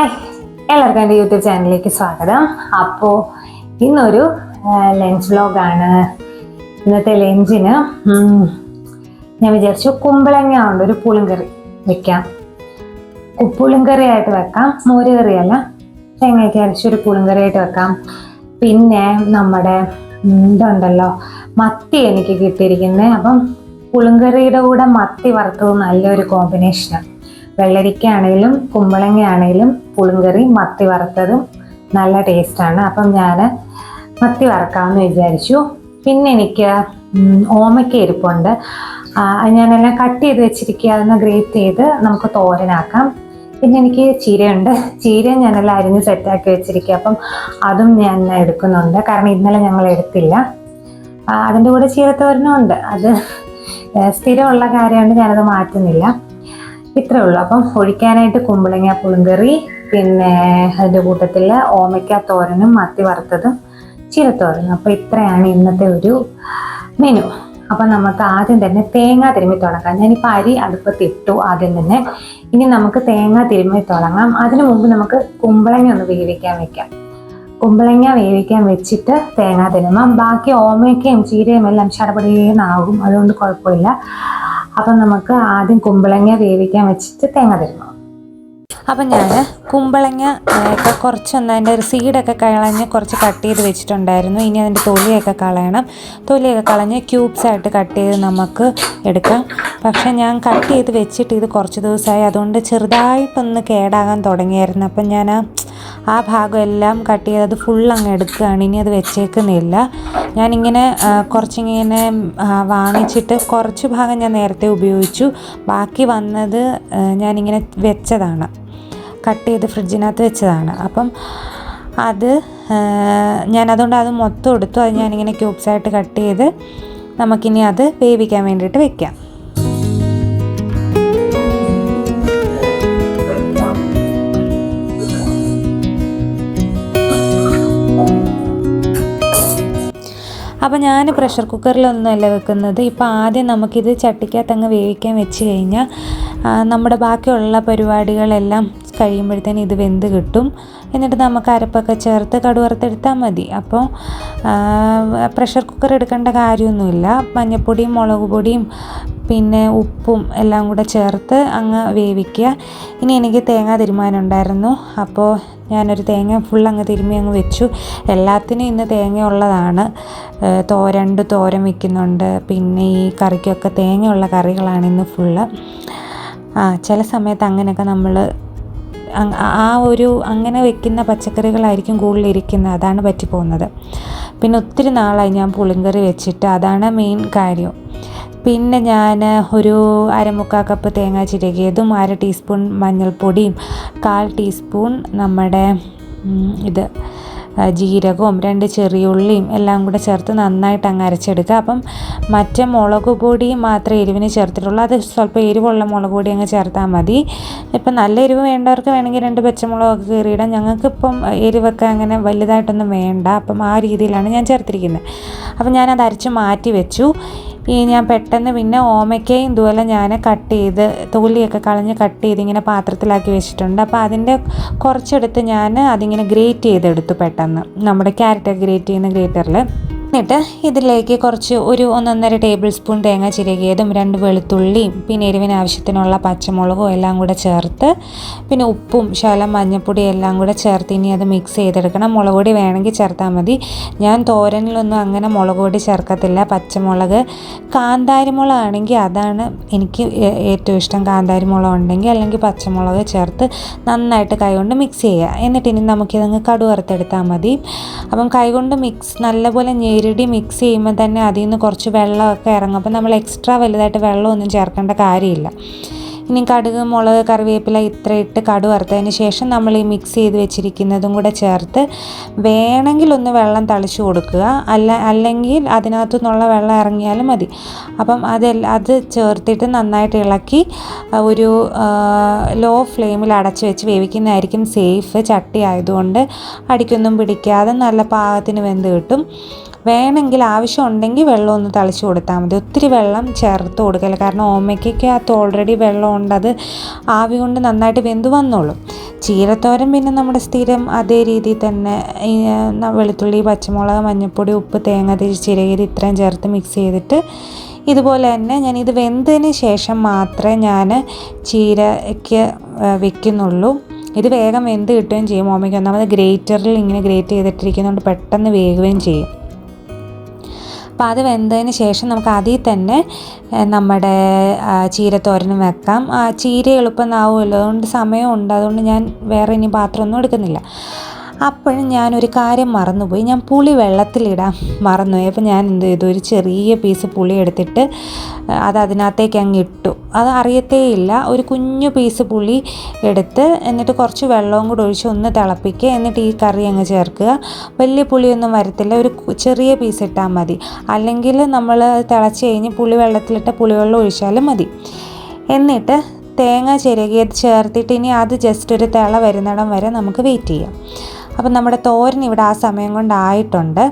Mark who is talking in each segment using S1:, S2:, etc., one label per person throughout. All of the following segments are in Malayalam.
S1: ഹായ് എല്ലാവർക്കും എന്റെ യൂട്യൂബ് ചാനലിലേക്ക് സ്വാഗതം. അപ്പോൾ ഇന്നൊരു ലഞ്ച് വ്ലോഗാണ് ഇന്നത്തെ ലഞ്ചിന് ഞാൻ വിചാരിച്ചു കുമ്പളങ്ങ കൊണ്ട് ഒരു പുളിങ്കറി വെക്കാം. പുളിങ്കറി ആയിട്ട് വെക്കാം. മോര് കറിയല്ല തേങ്ങയ്ക്ക് അരച്ചൊരു പുളിങ്കറി ആയിട്ട് വെക്കാം. പിന്നെ നമ്മുടെ ഇതുണ്ടല്ലോ മത്തി എനിക്ക് കിട്ടിയിരിക്കുന്നത് അപ്പം പുളിങ്കറിയുടെ കൂടെ മത്തി വറുത്തത് നല്ലൊരു കോമ്പിനേഷനാണ് വെള്ളരിക്ക ആണെങ്കിലും കുമ്പളങ്ങ ആണെങ്കിലും പുളിങ്കറി മത്തി വറുത്തതും നല്ല ടേസ്റ്റാണ്. അപ്പം ഞാൻ മത്തി വറക്കാമെന്ന് വിചാരിച്ചു. പിന്നെ എനിക്ക് ഓമയ്ക്ക ഇരിപ്പുണ്ട്. ഞാനെല്ലാം കട്ട് ചെയ്ത് വെച്ചിരിക്കുക അതൊന്ന് ഗ്രേറ്റ് ചെയ്ത് നമുക്ക് തോരനാക്കാം. പിന്നെ എനിക്ക് ചീരയുണ്ട്. ചീര ഞാനെല്ലാം അരിഞ്ഞ് സെറ്റാക്കി വെച്ചിരിക്കുക അപ്പം അതും ഞാൻ എടുക്കുന്നുണ്ട്. കാരണം ഇന്നലെ ഞങ്ങൾ എടുത്തില്ല. അതിന്റെ കൂടെ ചീരത്തോരനും ഉണ്ട്. അത് സ്ഥിരമുള്ള കാര്യമുണ്ട് ഞാനത് മാറ്റുന്നില്ല. ഇത്രേ ഉള്ളൂ. അപ്പം ഒഴിക്കാനായിട്ട് കുമ്പളങ്ങ പുളിങ്കറി പിന്നെ അതിന്റെ കൂട്ടത്തിൽ ഓമയ്ക്ക തോരനും മത്തി വറുത്തതും ചിരത്തോരനും. അപ്പോൾ ഇത്രയാണ് ഇന്നത്തെ ഒരു മെനു അപ്പം നമുക്ക് ആദ്യം തന്നെ തേങ്ങ തിരുമ്മി തുടങ്ങാം. ഞാനിപ്പോൾ അരി അടുപ്പത്ത് ഇട്ടു ആദ്യം തന്നെ. ഇനി നമുക്ക് തേങ്ങ തിരുമ്മി തുടങ്ങാം. അതിനു മുമ്പ് നമുക്ക് കുമ്പളങ്ങ ഒന്ന് വേവിക്കാൻ വെക്കാം. കുമ്പളങ്ങ വേവിക്കാൻ വെച്ചിട്ട് തേങ്ങ തിരുമ്മാം. ബാക്കി ഓമയ്ക്കയും ചീരയും എല്ലാം ചടപടിയെന്നാകും അതുകൊണ്ട് കുഴപ്പമില്ല. അപ്പം നമുക്ക് ആദ്യം കുമ്പളങ്ങ വേവിക്കാൻ വെച്ചിട്ട് തേങ്ങ തരുന്നു അപ്പം ഞാൻ കുമ്പളങ്ങ ഒക്കെ കുറച്ചൊന്ന് അതിന്റെ ഒരു സീഡൊക്കെ കളഞ്ഞ് കുറച്ച് കട്ട് ചെയ്ത് വെച്ചിട്ടുണ്ടായിരുന്നു. ഇനി അതിന്റെ തൊലിയൊക്കെ കളയണം. തൊലിയൊക്കെ കളഞ്ഞ് ക്യൂബ്സ് ആയിട്ട് കട്ട് ചെയ്ത് നമുക്ക് എടുക്കാം. പക്ഷേ ഞാൻ കട്ട് ചെയ്ത് വെച്ചിട്ട് ഇത് കുറച്ച് ദിവസമായി. അതുകൊണ്ട് ചെറുതായിട്ടൊന്ന് കേടാകാൻ തുടങ്ങിയായിരുന്നു. അപ്പം ഞാൻ ആ ആ ഭാഗം എല്ലാം കട്ട് ചെയ്ത് അത് ഫുൾ അങ്ങ് എടുക്കുകയാണ്. ഇനി അത് വെച്ചേക്കുന്നില്ല. ഞാനിങ്ങനെ കുറച്ചിങ്ങനെ വാങ്ങിച്ചിട്ട് കുറച്ച് ഭാഗം ഞാൻ നേരത്തെ ഉപയോഗിച്ചു. ബാക്കി വന്നത് ഞാനിങ്ങനെ വെച്ചതാണ്. കട്ട് ചെയ്ത് ഫ്രിഡ്ജിനകത്ത് വെച്ചതാണ്. അപ്പം അത് ഞാനതുകൊണ്ട് അത് മൊത്തം എടുത്തു. അത് ഞാനിങ്ങനെ ക്യൂബ്സായിട്ട് കട്ട് ചെയ്ത് നമുക്കിനി അത് വേവിക്കാൻ വേണ്ടിയിട്ട് വെക്കാം. അപ്പോൾ ഞാൻ പ്രഷർ കുക്കറിലൊന്നുമല്ല വെക്കുന്നത്. ഇപ്പോൾ ആദ്യം നമുക്കിത് ചട്ടിക്കകത്ത് അങ്ങ് വേവിക്കാൻ വെച്ച് കഴിഞ്ഞാൽ നമ്മുടെ ബാക്കിയുള്ള പരിപാടികളെല്ലാം കഴിയുമ്പോഴത്തേന് ഇത് വെന്ത് കിട്ടും. എന്നിട്ട് നമുക്ക് അരപ്പൊക്കെ ചേർത്ത് കടുവറുത്തെടുത്താൽ മതി. അപ്പോൾ പ്രഷർ കുക്കർ എടുക്കേണ്ട കാര്യമൊന്നുമില്ല. മഞ്ഞൾപ്പൊടിയും മുളക് പൊടിയും പിന്നെ ഉപ്പും എല്ലാം കൂടെ ചേർത്ത് അങ്ങ് വേവിക്കുക. ഇനി എനിക്ക് തേങ്ങ തിരുമാനുണ്ടായിരുന്നു അപ്പോൾ ഞാനൊരു തേങ്ങ ഫുൾ അങ്ങ് തിരുമ്മി അങ്ങ് വെച്ചു. എല്ലാത്തിനും ഇന്ന് തേങ്ങ ഉള്ളതാണ്. തോരണ്ട് തോരം രണ്ട് തോരൻ വെക്കുന്നുണ്ട്. പിന്നെ ഈ കറിക്കൊക്കെ തേങ്ങയുള്ള കറികളാണ് ഇന്ന് ഫുള്ള് ആ ചില സമയത്ത് അങ്ങനെയൊക്കെ നമ്മൾ ആ ഒരു അങ്ങനെ വെക്കുന്ന പച്ചക്കറികളായിരിക്കും കൂടുതൽ ഇരിക്കുന്നത്. അതാണ് പറ്റിപ്പോകുന്നത്. പിന്നെ ഒത്തിരി നാളായി ഞാൻ പുളിങ്കറി വെച്ചിട്ട്. അതാണ് മെയിൻ കാര്യം. പിന്നെ ഞാൻ ഒരു അരമുക്കാൽ കപ്പ് തേങ്ങ ചിരകിയതും അര ടീസ്പൂൺ മഞ്ഞൾപ്പൊടിയും കാൽ ടീസ്പൂൺ നമ്മുടെ ഇത് ജീരകവും രണ്ട് ചെറിയുള്ളിയും എല്ലാം കൂടെ ചേർത്ത് നന്നായിട്ട് അങ്ങ് അരച്ചെടുക്കുക. അപ്പം മറ്റേ മുളക് പൊടി മാത്രമേ എരിവിന് ചേർത്തിട്ടുള്ളൂ. അത് സ്വല്പം എരിവുള്ള മുളക് പൊടി അങ്ങ് ചേർത്താൽ മതി. ഇപ്പം നല്ല എരിവ് വേണ്ടവർക്ക് വേണമെങ്കിൽ രണ്ട് പച്ചമുളകൊക്കെ കീറിയിടാം. ഞങ്ങൾക്കിപ്പം എരിവൊക്കെ അങ്ങനെ വലുതായിട്ടൊന്നും വേണ്ട. അപ്പം ആ രീതിയിലാണ് ഞാൻ ചേർത്തിരിക്കുന്നത്. അപ്പം ഞാനത് അരച്ച് മാറ്റി വെച്ചു. ഈ ഞാൻ പെട്ടെന്ന് പിന്നെ ഓമയ്ക്കയും ഇതുപോലെ ഞാൻ കട്ട് ചെയ്ത് തൊലിയൊക്കെ കളഞ്ഞ് കട്ട് ചെയ്ത് ഇങ്ങനെ പാത്രത്തിലാക്കി വെച്ചിട്ടുണ്ട്. അപ്പോൾ അതിന്റെ കുറച്ചെടുത്ത് ഞാൻ അതിങ്ങനെ ഗ്രേറ്റ് ചെയ്തെടുത്തു പെട്ടെന്ന്. നമ്മുടെ ക്യാരറ്റ് ഗ്രേറ്റ് ചെയ്യുന്ന ഗ്രേറ്ററിൽ എന്നിട്ട് ഇതിലേക്ക് കുറച്ച് ഒരു ഒന്നൊന്നര ടേബിൾ സ്പൂൺ തേങ്ങ ചിരകിയതും രണ്ട് വെളുത്തുള്ളിയും പിന്നെ എരിവിന് ആവശ്യത്തിനുള്ള പച്ചമുളകും എല്ലാം കൂടെ ചേർത്ത് പിന്നെ ഉപ്പും ശകലം മഞ്ഞപ്പൊടി എല്ലാം കൂടെ ചേർത്ത് ഇനി അത് മിക്സ് ചെയ്തെടുക്കണം. മുളക് പൊടി വേണമെങ്കിൽ ചേർത്താൽ മതി. ഞാൻ തോരനിലൊന്നും അങ്ങനെ മുളക് പൊടി ചേർക്കത്തില്ല. പച്ചമുളക് കാന്താരി മുളകാണെങ്കിൽ അതാണ് എനിക്ക് ഏറ്റവും ഇഷ്ടം. കാന്താരി മുളക് ഉണ്ടെങ്കിൽ അല്ലെങ്കിൽ പച്ചമുളക് ചേർത്ത് നന്നായിട്ട് കൈകൊണ്ട് മിക്സ് ചെയ്യുക. എന്നിട്ട് ഇനി നമുക്കിതങ്ങ് കടു വറുത്തെടുത്താൽ മതി. അപ്പം കൈകൊണ്ട് മിക്സ് നല്ലപോലെ ഞെരുടി മിക്സ് ചെയ്യുമ്പോൾ തന്നെ അതിൽ നിന്ന് കുറച്ച് വെള്ളമൊക്കെ ഇറങ്ങും. അപ്പോൾ നമ്മൾ എക്സ്ട്രാ വലുതായിട്ട് വെള്ളമൊന്നും ചേർക്കേണ്ട കാര്യമില്ല. ഇനി കടുക് മുളക് കറിവേപ്പില ഇത്ര ഇട്ട് കടു വറുത്തതിന് ശേഷം നമ്മൾ ഈ മിക്സ് ചെയ്ത് വെച്ചിരിക്കുന്നതും കൂടെ ചേർത്ത് വേണമെങ്കിൽ ഒന്ന് വെള്ളം തളിച്ചു കൊടുക്കുക. അല്ല അല്ലെങ്കിൽ അതിനകത്തു നിന്നുള്ള വെള്ളം ഇറങ്ങിയാലും മതി. അപ്പം അത് അത് ചേർത്തിട്ട് നന്നായിട്ട് ഇളക്കി ഒരു ലോ ഫ്ലെയിമിൽ അടച്ച് വെച്ച് വേവിക്കുന്നതായിരിക്കും സേഫ് ചട്ടി ആയതുകൊണ്ട് അടിക്കൊന്നും പിടിക്കാതെ നല്ല പാകത്തിന് വെന്ത് കിട്ടും. വേണമെങ്കിൽ ആവശ്യമുണ്ടെങ്കിൽ വെള്ളം ഒന്ന് തളിച്ചു കൊടുത്താൽ മതി. ഒത്തിരി വെള്ളം ചേർത്ത് കൊടുക്കില്ല. കാരണം ഓമയ്ക്കൊക്കെ അകത്ത് ഓൾറെഡി വെള്ളമുണ്ട്. അത് ആവി കൊണ്ട് നന്നായിട്ട് വെന്ത് വന്നോളും. ചീരത്തോരൻ പിന്നെ നമ്മുടെ സ്ഥിരം അതേ രീതിയിൽ തന്നെ വെളുത്തുള്ളി പച്ചമുളക് മഞ്ഞൾപ്പൊടി ഉപ്പ് തേങ്ങ തിരിച്ച് ചിരകിയത് ഇത്രയും ചേർത്ത് മിക്സ് ചെയ്തിട്ട് ഇതുപോലെ തന്നെ ഞാൻ ഇത് വെന്തതിന് ശേഷം മാത്രമേ ഞാൻ ചീരയ്ക്ക് വെക്കുന്നുള്ളൂ. ഇത് വേഗം വെന്ത് കിട്ടുകയും ചെയ്യും. ഓമയ്ക്ക് ഒന്നാമത് ഗ്രേറ്ററിൽ ഇങ്ങനെ ഗ്രേറ്റ് ചെയ്തിട്ടിരിക്കുന്നതുകൊണ്ട് പെട്ടെന്ന് വേകുകയും ചെയ്യും. അപ്പോൾ അത് വെന്തതിന് ശേഷം നമുക്ക് അതിൽ തന്നെ നമ്മുടെ ചീരത്തോരനും വെക്കാം. ചീര എളുപ്പം ആവുമല്ലോ അതുകൊണ്ട് സമയമുണ്ട്. അതുകൊണ്ട് ഞാൻ വേറെ ഇനി പാത്രമൊന്നും എടുക്കുന്നില്ല. അപ്പോഴും ഞാനൊരു കാര്യം മറന്നുപോയി. ഞാൻ പുളി വെള്ളത്തിലിടാൻ മറന്നുപോയി. അപ്പോൾ ഞാൻ എന്ത് ചെയ്തു? ഒരു ചെറിയ പീസ് പുളി എടുത്തിട്ട് അത് അതിനകത്തേക്ക് അങ്ങ് ഇട്ടു. അത് അറിയത്തേയില്ല. ഒരു കുഞ്ഞു പീസ് പുളി എടുത്ത് എന്നിട്ട് കുറച്ച് വെള്ളവും കൂടെ ഒഴിച്ച് ഒന്ന് തിളപ്പിക്കുക. എന്നിട്ട് ഈ കറി അങ്ങ് ചേർക്കുക. വലിയ പുളിയൊന്നും വരത്തില്ല. ഒരു ചെറിയ പീസ് ഇട്ടാൽ മതി. അല്ലെങ്കിൽ നമ്മൾ തിളച്ച് കഴിഞ്ഞ് പുളി വെള്ളത്തിലിട്ട പുളിവെള്ളം ഒഴിച്ചാലും മതി. എന്നിട്ട് തേങ്ങ ചിരകിയത് ചേർത്തിട്ട് ഇനി അത് ജസ്റ്റ് ഒരു തിള വരുന്നിടം വരെ നമുക്ക് വെയിറ്റ് ചെയ്യാം. അപ്പം നമ്മുടെ തോരൻ ഇവിടെ ആ സമയം കൊണ്ടായിട്ടുണ്ട്.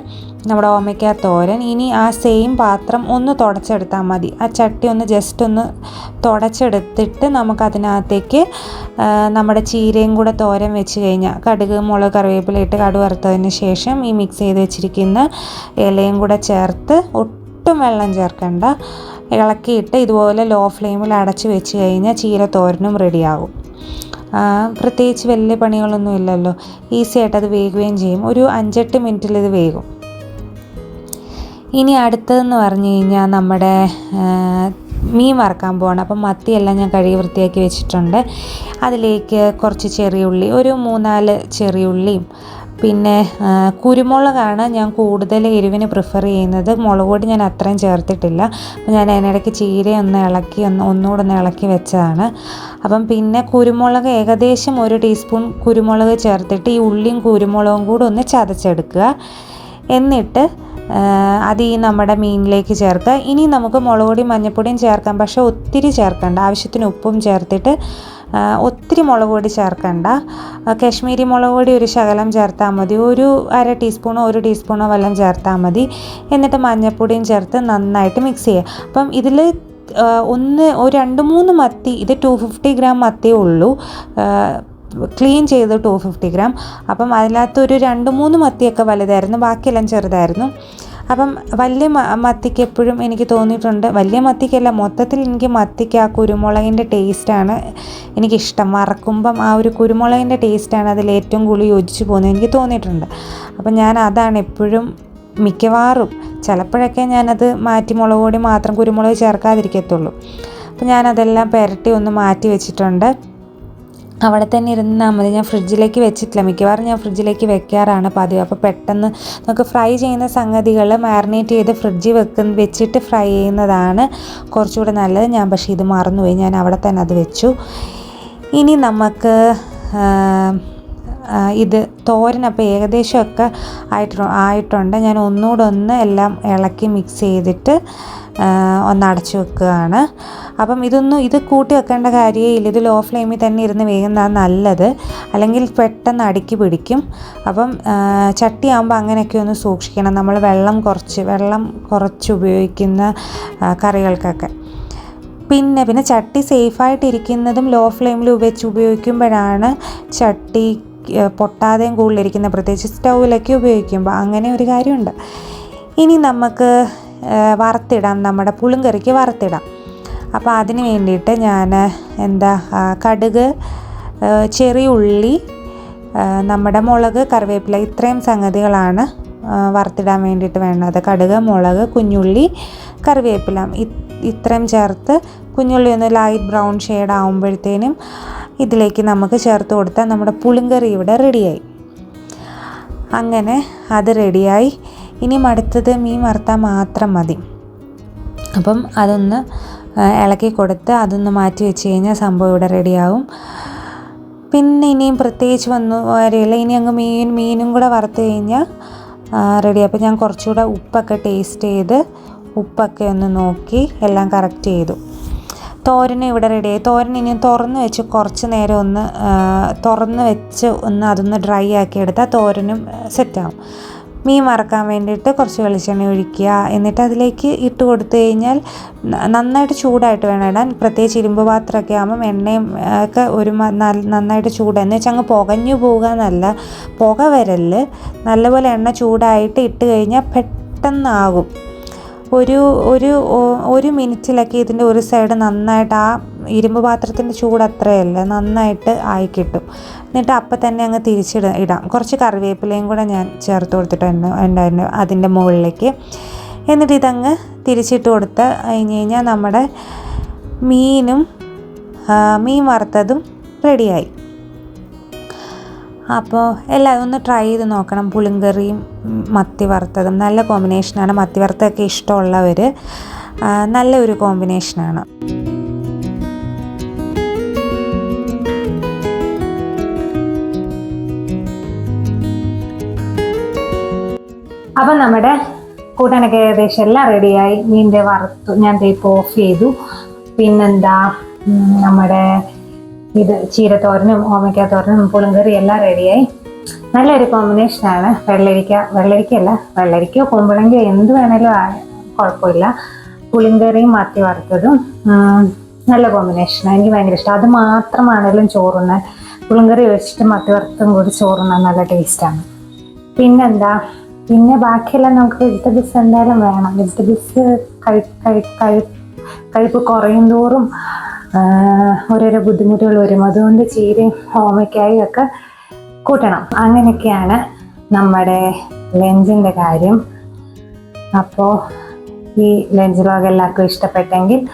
S1: നമ്മുടെ ഓമയ്ക്ക തോരൻ. ഇനി ആ സെയിം പാത്രം ഒന്ന് തുടച്ചെടുത്താൽ മതി. ആ ചട്ടി ഒന്ന് ജസ്റ്റ് ഒന്ന് തുടച്ചെടുത്തിട്ട് നമുക്കതിനകത്തേക്ക് നമ്മുടെ ചീരയും കൂടെ തോരൻ വെച്ച് കഴിഞ്ഞാൽ കടുക് മുളക് കറിവേപ്പില ഇട്ട് വറുത്തതിന് ശേഷം ഈ മിക്സ് ചെയ്ത് വെച്ചിരിക്കുന്ന ഇലയും കൂടെ ചേർത്ത് ഒട്ടും വെള്ളം ചേർക്കണ്ട. ഇളക്കിയിട്ട് ഇതുപോലെ ലോ ഫ്ലെയിമിൽ അടച്ച് വെച്ച് കഴിഞ്ഞാൽ ചീര തോരനും റെഡിയാകും പ്രത്യേകിച്ച് വലിയ പണികളൊന്നും ഇല്ലല്ലോ. ഈസി ആയിട്ട് അത് വേകുകയും ചെയ്യും. ഒരു അഞ്ചെട്ട് മിനിറ്റിൽ ഇത് വേകും. ഇനി അടുത്തതെന്ന് പറഞ്ഞു കഴിഞ്ഞാൽ നമ്മുടെ മീൻ വറക്കാൻ പോകണം അപ്പം മത്തിയെല്ലാം ഞാൻ കഴുകി വൃത്തിയാക്കി വെച്ചിട്ടുണ്ട്. അതിലേക്ക് കുറച്ച് ചെറിയ ഉള്ളി ഒരു മൂന്നാൽ ചെറിയുള്ളിയും പിന്നെ കുരുമുളകാണ് ഞാൻ കൂടുതൽ എരിവിന് പ്രിഫർ ചെയ്യുന്നത്. മുളക് പൊടി ഞാൻ അത്രയും ചേർത്തിട്ടില്ല. അപ്പം ഞാൻ അതിനിടയ്ക്ക് ചീര ഒന്ന് ഇളക്കി ഒന്ന് ഒന്നുകൂടെ ഒന്ന് ഇളക്കി വെച്ചതാണ്. അപ്പം പിന്നെ കുരുമുളക് ഏകദേശം ഒരു ടീസ്പൂൺ കുരുമുളക് ചേർത്തിട്ട് ഈ ഉള്ളിയും കുരുമുളകും കൂടെ ഒന്ന് ചതച്ചെടുക്കുക. എന്നിട്ട് അത് ഈ നമ്മുടെ മീനിലേക്ക് ചേർക്കുക. ഇനി നമുക്ക് മുളക് പൊടിയും മഞ്ഞൾപ്പൊടിയും ചേർക്കാം. പക്ഷേ ഒത്തിരി ചേർക്കണ്ട. ആവശ്യത്തിന് ഉപ്പും ചേർത്തിട്ട് ഒത്തിരി മുളക് പൊടി ചേർക്കണ്ട. കാശ്മീരി മുളക് പൊടി ഒരു ശകലം ചേർത്താൽ മതി. ഒരു അര ടീസ്പൂണോ ഒരു ടീസ്പൂണോ വല്ലതും ചേർത്താൽ മതി. എന്നിട്ട് മഞ്ഞൾപ്പൊടിയും ചേർത്ത് നന്നായിട്ട് മിക്സ് ചെയ്യുക അപ്പം ഇതിൽ ഒന്ന് ഒരു രണ്ട് മൂന്ന് മത്തി ഇത് ടു ഫിഫ്റ്റി ഗ്രാം മത്തിയേ ഉള്ളൂ. ക്ലീൻ ചെയ്ത് ടു ഫിഫ്റ്റി ഗ്രാം അപ്പം അതിനകത്ത് ഒരു രണ്ട് മൂന്ന് മത്തിയൊക്കെ വലുതായിരുന്നു. ബാക്കിയെല്ലാം ചെറുതായിരുന്നു. അപ്പം വലിയ മത്തിക്ക് എപ്പോഴും എനിക്ക് തോന്നിയിട്ടുണ്ട്. വലിയ മത്തിക്കല്ല മൊത്തത്തിൽ എനിക്ക് മത്തിക്ക് ആ കുരുമുളകിന്റെ ടേസ്റ്റാണ് എനിക്കിഷ്ടം. വറക്കുമ്പം ആ ഒരു കുരുമുളകിന്റെ ടേസ്റ്റാണ് അതിൽ ഏറ്റവും കൂടുതൽ യോജിച്ച് പോകുന്നത് എനിക്ക് തോന്നിയിട്ടുണ്ട്. അപ്പം ഞാൻ അതാണ് എപ്പോഴും മിക്കവാറും ചിലപ്പോഴൊക്കെ ഞാനത് മാറ്റി മുളക് പൊടി മാത്രം കുരുമുളക് ചേർക്കാതിരിക്കത്തുള്ളൂ. അപ്പം ഞാനതെല്ലാം പുരട്ടി ഒന്ന് മാറ്റി വെച്ചിട്ടുണ്ട്. അവിടെ തന്നെ ഇരുന്നാൽ മതി ഞാൻ ഫ്രിഡ്ജിലേക്ക് വെച്ചിട്ടില്ല. മിക്കവാറും ഞാൻ ഫ്രിഡ്ജിലേക്ക് വെക്കാറാണ് പതിവ്. അപ്പോൾ പെട്ടെന്ന് നമുക്ക് ഫ്രൈ ചെയ്യുന്ന സംഗതികൾ മാറിനേറ്റ് ചെയ്ത് ഫ്രിഡ്ജിൽ വെക്കുന്ന വെച്ചിട്ട് ഫ്രൈ ചെയ്യുന്നതാണ് കുറച്ചുകൂടെ നല്ലത്. ഞാൻ പക്ഷേ ഇത് മറന്നുപോയി. ഞാൻ അവിടെ തന്നെ അത് വെച്ചു. ഇനി നമുക്ക് ഇത് തോരൻ അപ്പോൾ ഏകദേശമൊക്കെ ആയിട്ട് ആയിട്ടുണ്ട്. ഞാൻ ഒന്നുകൂടെ ഒന്ന് എല്ലാം ഇളക്കി മിക്സ് ചെയ്തിട്ട് ഒന്ന് അടച്ചു വെക്കുകയാണ്. അപ്പം ഇതൊന്നും ഇത് കൂട്ടി വെക്കേണ്ട കാര്യമേ ഇല്ല. ഇത് ലോ ഫ്ലെയിമിൽ തന്നെ ഇരുന്ന് വേകുന്നതാണ് നല്ലത്. അല്ലെങ്കിൽ പെട്ടെന്ന് അടുക്കി പിടിക്കും. അപ്പം ചട്ടിയാകുമ്പോൾ അങ്ങനെയൊക്കെ ഒന്ന് സൂക്ഷിക്കണം. നമ്മൾ വെള്ളം കുറച്ച് വെള്ളം കുറച്ച് ഉപയോഗിക്കുന്ന കറികൾക്കൊക്കെ. പിന്നെ പിന്നെ ചട്ടി സേഫായിട്ടിരിക്കുന്നതും ലോ ഫ്ലെയിമിൽ വെച്ച് ഉപയോഗിക്കുമ്പോഴാണ് ചട്ടി പൊട്ടാതെയും കൂടുതലിരിക്കുന്നത് പ്രത്യേകിച്ച് സ്റ്റൗവിലൊക്കെ ഉപയോഗിക്കുമ്പോൾ അങ്ങനെ ഒരു കാര്യമുണ്ട്. ഇനി നമുക്ക് വറുത്തിടാം. നമ്മുടെ പുളിങ്കറിക്ക് വറുത്തിടാം. അപ്പോൾ അതിന് വേണ്ടിയിട്ട് ഞാൻ എന്താ കടുക് ചെറിയ ഉള്ളി നമ്മുടെ മുളക് കറിവേപ്പില ഇത്രയും സംഗതികളാണ് വറുത്തിടാൻ വേണ്ടിയിട്ട് വേണ്ടത്. കടുക് മുളക് കുഞ്ഞുള്ളി കറിവേപ്പില. ഇത്രയും ചേർത്ത് കുഞ്ഞുള്ളി ഒന്ന് ലൈറ്റ് ബ്രൗൺ ഷെയ്ഡ് ആകുമ്പോഴത്തേനും ഇതിലേക്ക് നമുക്ക് ചേർത്ത് കൊടുത്താൽ നമ്മുടെ പുളിങ്കറി ഇവിടെ റെഡിയായി അങ്ങനെ അത് റെഡിയായി ഇനി അടുത്തത് മീൻ വറുത്താൽ മാത്രം മതി. അപ്പം അതൊന്ന് ഇളക്കി കൊടുത്ത് അതൊന്ന് മാറ്റി വെച്ച് കഴിഞ്ഞാൽ സംഭവം ഇവിടെ റെഡിയാവും. പിന്നെ ഇനിയും പ്രത്യേകിച്ച് വന്നു കാര്യമില്ല. ഇനി അങ്ങ് മീൻ മീനും കൂടെ വറുത്ത് കഴിഞ്ഞാൽ റെഡി അപ്പോൾ ഞാൻ കുറച്ചുകൂടെ ഉപ്പൊക്കെ ടേസ്റ്റ് ചെയ്ത് ഉപ്പൊക്കെ ഒന്ന് നോക്കി എല്ലാം കറക്റ്റ് ചെയ്തു. തോരൻ ഇവിടെ റെഡിയായി തോരൻ ഇനി തുറന്ന് വെച്ച് കുറച്ച് നേരം ഒന്ന് തുറന്ന് വെച്ച് ഒന്ന് അതൊന്ന് ഡ്രൈ ആക്കി എടുത്താൽ തോരനും സെറ്റാവും മീൻ വറക്കാൻ വേണ്ടിയിട്ട് കുറച്ച് വെളിച്ചെണ്ണ ഒഴിക്കുക. എന്നിട്ട് അതിലേക്ക് ഇട്ട് കൊടുത്തു കഴിഞ്ഞാൽ നന്നായിട്ട് ചൂടായിട്ട് വേണം ഇടാൻ. പ്രത്യേകിച്ച് ഇരുമ്പ് പാത്രമൊക്കെ ആകുമ്പം എണ്ണയും ഒക്കെ ഒരു നന്നായിട്ട് ചൂട്. എന്ന് വെച്ചാൽ അങ്ങ് പുകഞ്ഞു പോവുക എന്നല്ല. പുക വരൽ. നല്ലപോലെ എണ്ണ ചൂടായിട്ട് ഇട്ട് കഴിഞ്ഞാൽ പെട്ടെന്നാകും. ഒരു ഒരു ഒരു മിനിറ്റിലൊക്കെ ഇതിന്റെ ഒരു സൈഡ് നന്നായിട്ട് ആ ഇരുമ്പ് പാത്രത്തിന്റെ ചൂട് അത്രയല്ല നന്നായിട്ട് ആയി കിട്ടും. എന്നിട്ട് അപ്പം തന്നെ അങ്ങ് തിരിച്ചിട ഇടാം. കുറച്ച് കറിവേപ്പിലയും കൂടെ ഞാൻ ചേർത്ത് കൊടുത്തിട്ടുണ്ട് ഉണ്ടായിരുന്നു അതിന്റെ മുകളിലേക്ക്. എന്നിട്ട് ഇതങ്ങ് തിരിച്ചിട്ട് കൊടുത്ത് കഴിഞ്ഞ് കഴിഞ്ഞാൽ നമ്മുടെ മീനും മീൻ വറുത്തതും റെഡിയായി. അപ്പോൾ എല്ലാവരും ഒന്ന് ട്രൈ ചെയ്ത് നോക്കണം. പുളിങ്കറിയും മത്തി വറുത്തതും. നല്ല കോമ്പിനേഷനാണ് മത്തി വറുത്തതൊക്കെ ഇഷ്ടമുള്ളവർ നല്ലൊരു കോമ്പിനേഷനാണ് അപ്പം നമ്മുടെ കൂട്ടാനൊക്കെ ഏകദേശം എല്ലാം റെഡിയായി മീന്റെ വറുത്തു ഞാൻ ഇപ്പോൾ ഓഫ് ചെയ്തു. പിന്നെന്താ നമ്മുടെ ഇത് ചീരത്തോരനും ഓമയ്ക്ക തോരനും പുളിങ്കറി എല്ലാം റെഡിയായി നല്ലൊരു കോമ്പിനേഷനാണ് വെള്ളരിക്ക വെള്ളരിക്കയല്ല വെള്ളരിക്കയോ കുമ്പളങ്കയോ എന്ത് വേണേലും കുഴപ്പമില്ല. പുളിങ്കറിയും മത്തി വറുത്തതും നല്ല കോമ്പിനേഷനാണ് എനിക്ക് ഭയങ്കര ഇഷ്ടം. അത് മാത്രമാണെങ്കിലും ചോറുണ്ണാൻ. പുളിങ്കറി ഒഴിച്ചിട്ട് മത്തി വറുത്തും കൂടി ചോറുണ്ണാൻ നല്ല ടേസ്റ്റാണ് പിന്നെന്താ? പിന്നെ ബാക്കിയെല്ലാം നമുക്ക് വെജിറ്റബിൾസ് എന്തായാലും വേണം. വെജിറ്റബിൾസ് കഴി കഴി കഴി കഴിപ്പ് കുറയും തോറും ഓരോരോ ബുദ്ധിമുട്ടുകൾ വരും. അതുകൊണ്ട് ചീരയും ഓമയ്ക്കായും ഒക്കെ കൂട്ടണം. അങ്ങനെയൊക്കെയാണ് നമ്മുടെ ലഞ്ചിന്റെ കാര്യം. അപ്പോൾ ഈ ലഞ്ച് വ്ലോഗ് എല്ലാവർക്കും ഇഷ്ടപ്പെട്ടെങ്കിൽ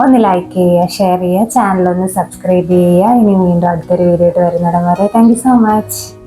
S1: ഒന്ന് ലൈക്ക് ചെയ്യുക ഷെയർ ചെയ്യുക ചാനൽ ഒന്ന് സബ്സ്ക്രൈബ് ചെയ്യുക. ഇനി വീണ്ടും അടുത്തൊരു വീഡിയോ ആയിട്ട് വരുന്നിടം വരെ. Thank you so much.